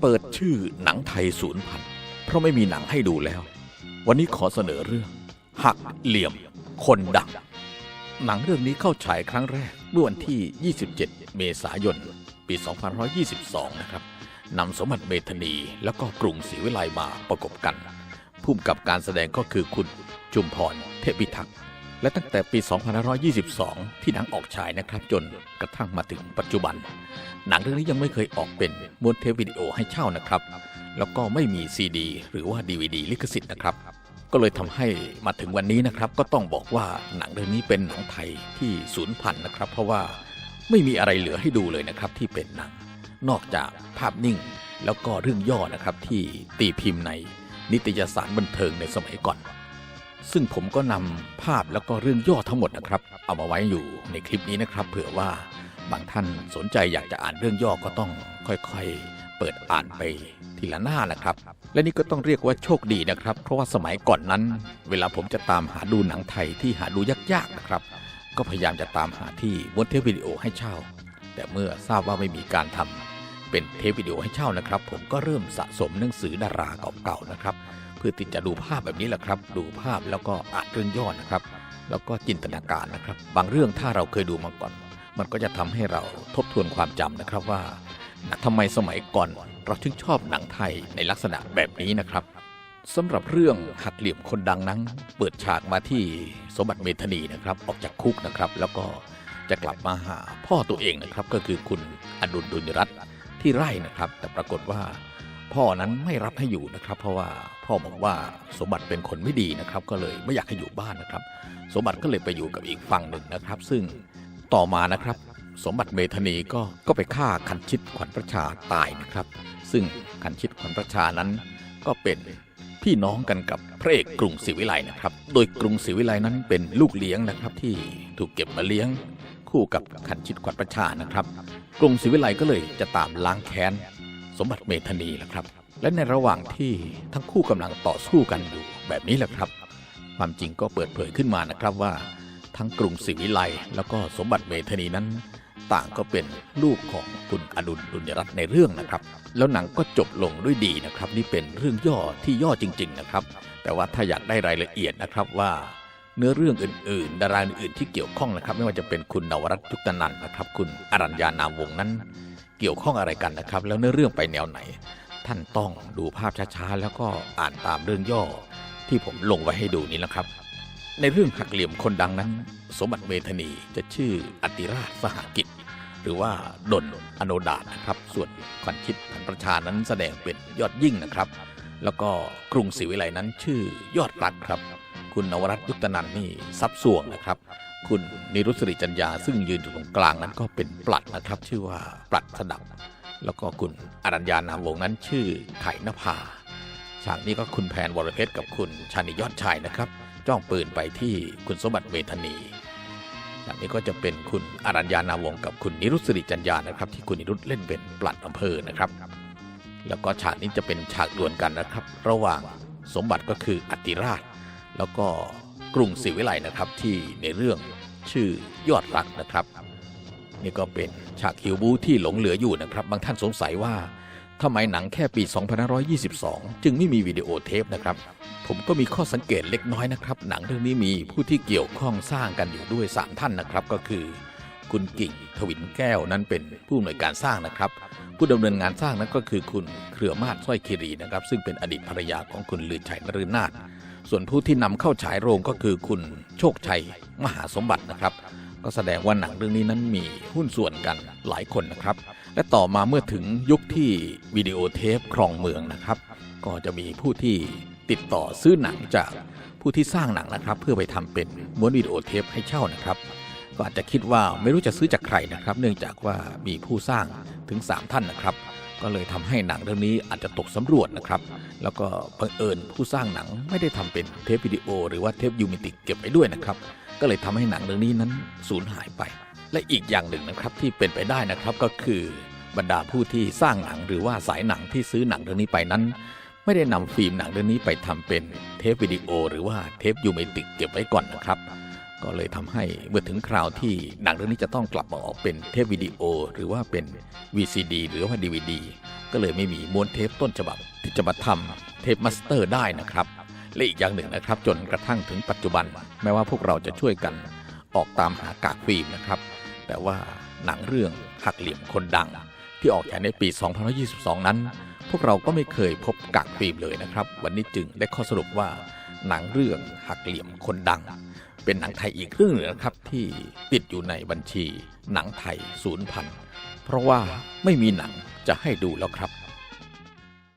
เปิดชื่อหนังไทยศูนย์พันเพราะไม่มีหนังให้ดูแล้ว วันนี้ขอเสนอเรื่อง หักเหลี่ยม คนดังหนังเรื่องนี้เข้าฉายครั้งแรกเมื่อวันที่ 27 เมษายน ปี 2522 นะครับนำสมบัติเมธานีแล้วก็กรุงศรีวิไลมาประกบกัน ผู้กำกับการแสดงก็คือคุณจุมพรเทพิทักษ์ และตั้งแต่ปี 2522 ที่หนังออกฉายนะครับจนกระทั่งมาถึงปัจจุบัน หนังเรื่องนี้ยังไม่เคยออกเป็นม้วนเทปวิดีโอให้เช่านะครับ แล้วก็ไม่มีซีดีหรือว่าดีวดีลิขสิทธิ์นะครับ ก็เลยทำให้มาถึงวันนี้นะครับ ก็ต้องบอกว่าหนังเรื่องนี้เป็นหนังไทยที่สูญพันธุ์นะครับ เพราะว่าไม่มีอะไรเหลือให้ดูเลยนะครับที่เป็นหนัง นอกจากภาพนิ่ง แล้วก็เรื่องย่อนะครับที่ตีพิมพ์ในนิตยสารบันเทิงในสมัยก่อน ซึ่งผมก็นำภาพแล้วก็เรื่องย่อทั้งหมดนะครับ เอามาไว้อยู่ในคลิปนี้นะครับ เผื่อว่าบางท่านสนใจอยากจะอ่านเรื่องย่อก็ต้องค่อยๆ เปิดอ่านไปทีละหน้านะครับ และนี่ก็ต้องเรียกว่าโชคดีนะครับ เพราะว่าสมัยก่อนนั้น เวลาผมจะตามหาดูหนังไทยที่หาดูยากๆนะครับ ก็พยายามจะตามหาที่ม้วนเทปวิดีโอให้เช่า แต่เมื่อทราบว่าไม่มีการทำเป็นเทปวิดีโอให้เช่านะครับ ผมก็เริ่มสะสมหนังสือดาราเก่าๆนะครับ เพื่อที่จะดูภาพแบบนี้แหละครับ ดูภาพแล้วก็อ่านเรื่องย่อนะครับ แล้วก็จินตนาการนะครับ บางเรื่องถ้าเราเคยดูมาก่อน มันก็จะทำให้เราทบทวนความจำนะครับว่าทำไมสมัยก่อนเราถึงชอบหนังไทยในลักษณะแบบนี้นะครับสำหรับเรื่องหักเหลี่ยมคนดังนั้น เปิดฉากมาที่สมบัติเมธนีนะครับ ออกจากคุกนะครับ แล้วก็จะกลับมาหาพ่อตัวเองนะครับ ก็คือคุณอดุลดุลยรัตน์ที่ไร่นะครับ แต่ปรากฏว่า พ่อนั้นไม่รับให้อยู่นะครับ เพราะว่าพ่อบอกว่าสมบัติเป็นคนไม่ดีนะครับ ก็เลยไม่อยากให้อยู่บ้านนะครับ สมบัติก็เลยไปอยู่กับอีกฝั่งหนึ่งนะครับ ซึ่งต่อมานะครับ สมบัติเมธนีก็ก็ไปฆ่าคันชิตขวัญประชาตายนะครับ ซึ่งคันชิตขวัญประชานั้นก็เป็นพี่น้องกันกับพระเอกกรุงศรีวิไลนะครับ โดยกรุงศรีวิไลนั้นเป็นลูกเลี้ยงนะครับที่ถูกเก็บมาเลี้ยงคู่กับคันชิตขวัญประชานะครับ กรุงศรีวิไลก็เลยจะตามล้างแค้น สมบัติเมธานีแหละครับ และในระหว่างที่ทั้งคู่กำลังต่อสู้กันอยู่แบบนี้แหละครับ ความจริงก็เปิดเผยขึ้นมานะครับว่า ทั้งกรุงศรีวิไลแล้วก็สมบัติเมธานีนั้น ต่างก็เป็นลูกของคุณอดุลดุลยรัตน์ในเรื่องนะครับ แล้วหนังก็จบลงด้วยดีนะครับ นี่เป็นเรื่องย่อที่ย่อจริง ๆนะครับ แต่ว่าถ้าอยากได้รายละเอียดนะครับว่าเนื้อเรื่องอื่นๆ ดาราอื่นๆที่เกี่ยวข้องนะครับ ไม่ว่าจะเป็นคุณนวรัตน์ยุคตนันท์นะครับ คุณอรัญญานามวงนั้น เกี่ยวข้องอะไรกันนะครับ แล้วเนื้อเรื่องไปแนวไหน ท่านต้องดูภาพช้าๆ แล้วก็อ่านตามเรื่องย่อที่ผมลงไว้ให้ดูนี้นะครับ ในเรื่องหักเหลี่ยมคนดังนั้น สมบัติเมธนีจะชื่ออติราชสหกิจ หรือว่าดนอโนดาตนะครับ ส่วนขวัญชิตพันประชานั้นแสดงเป็นยอดยิ่งนะครับ แล้วก็กรุงศรีวิไลนั้นชื่อยอดรักครับ คุณนวรัตยุตนันนี่ซับส่วงนะครับ คุณนิรุสริจัญญาซึ่งยืนอยู่ตรงกลางนั้นก็เป็นปลัดนะครับ ชื่อว่าปลัดสดับ แล้วก็คุณอรัญญานามวงนั้นชื่อไข่นภาฉากนี้ก็คุณแพนวรเพชรกับคุณชานิยอดชายนะครับ จ้องปืนไปที่คุณสมบัติเวทนีฉากนี้ก็จะเป็นคุณอรัญญานามวงกับคุณนิรุสริจัญญานะครับ ที่คุณนิรุตเล่นเป็นปลัดอำเภอนะครับแล้วก็ฉากนี้จะเป็นฉากดวลกันนะครับ ระหว่างสมบัติก็คืออติราช แล้วก็กรุงศรีวิไลนะครับที่ในเรื่องชื่อยอดรักนะครับ นี่ก็เป็นฉากคิวบูที่หลงเหลืออยู่นะครับ บางท่านสงสัยว่าทำไมหนังแค่ปี 2522 จึงไม่มีวิดีโอเทปนะครับ ผมก็มีข้อสังเกตเล็กน้อยนะครับ หนังเรื่องนี้มีผู้ที่เกี่ยวข้องสร้างกันอยู่ด้วย 3 ท่านนะครับ ก็คือ คุณกิ่งทวินแก้วนั้นเป็นผู้อำนวยการสร้างนะครับ ผู้ดำเนินงานสร้างนั้นก็คือคุณเครือมาศสร้อยคีรีนะครับ ซึ่งเป็นอดีตภรรยาของคุณลือชัยนฤนาถ ส่วนผู้ที่นำเข้าฉายโรงก็คือคุณโชคชัยมหาสมบัตินะครับ ก็แสดงว่าหนังเรื่องนี้นั้นมีหุ้นส่วนกันหลายคนนะครับ และต่อมาเมื่อถึงยุคที่วิดีโอเทปครองเมืองนะครับ ก็จะมีผู้ที่ติดต่อซื้อหนังจากผู้ที่สร้างหนังนะครับ เพื่อไปทำเป็นม้วนวิดีโอเทปให้เช่านะครับ ก็อาจจะคิดว่าไม่รู้จะซื้อจากใครนะครับ เนื่องจากว่ามีผู้สร้างถึง 3 ท่านนะครับ ก็เลยทำให้หนังเรื่องนี้อาจจะตกสำรวจนะครับ แล้วก็บังเอิญผู้สร้างหนังไม่ได้ทำเป็นเทปวิดีโอ หรือว่าเทปยูมิติกเก็บไว้ด้วยนะครับ ก็เลยทำให้หนังเรื่องนี้นั้นสูญหายไป และอีกอย่างหนึ่งนะครับที่เป็นไปได้นะครับก็คือบรรดาผู้ที่สร้างหนังหรือว่าสายหนังที่ซื้อหนังเรื่องนี้ไปนั้น ไม่ได้นำฟิล์มหนังเรื่องนี้ไปทำเป็นเทปวิดีโอ หรือว่าเทปยูมิติกเก็บไว้ก่อนนะครับ ก็เลยทำให้เมื่อถึงคราวที่หนังเรื่องนี้จะต้องกลับมาออกเป็นเทปวิดีโอ หรือว่าเป็น VCD หรือว่า DVD ก็เลยไม่มีม้วนเทปต้นฉบับที่จะมาทำเทปมาสเตอร์ได้นะครับ และอีกอย่างหนึ่งนะครับ จนกระทั่งถึงปัจจุบัน แม้ว่าพวกเราจะช่วยกันออกตามหากากฟิล์มนะครับ แต่ว่าหนังเรื่องหักเหลี่ยมคนดัง ที่ออกฉายในปี 2022 นั้น พวกเราก็ไม่เคยพบกากฟิล์มเลยนะครับ วันนี้จึงได้ข้อสรุปว่า หนังเรื่องหักเหลี่ยมคนดัง เป็นหนังไทยอีกเรื่องหนึงนะครับที่ติดอยู่ในบัญชี หนังไทยศูนย์พันเพราะว่าไม่มีหนังจะให้ดูแล้วครับ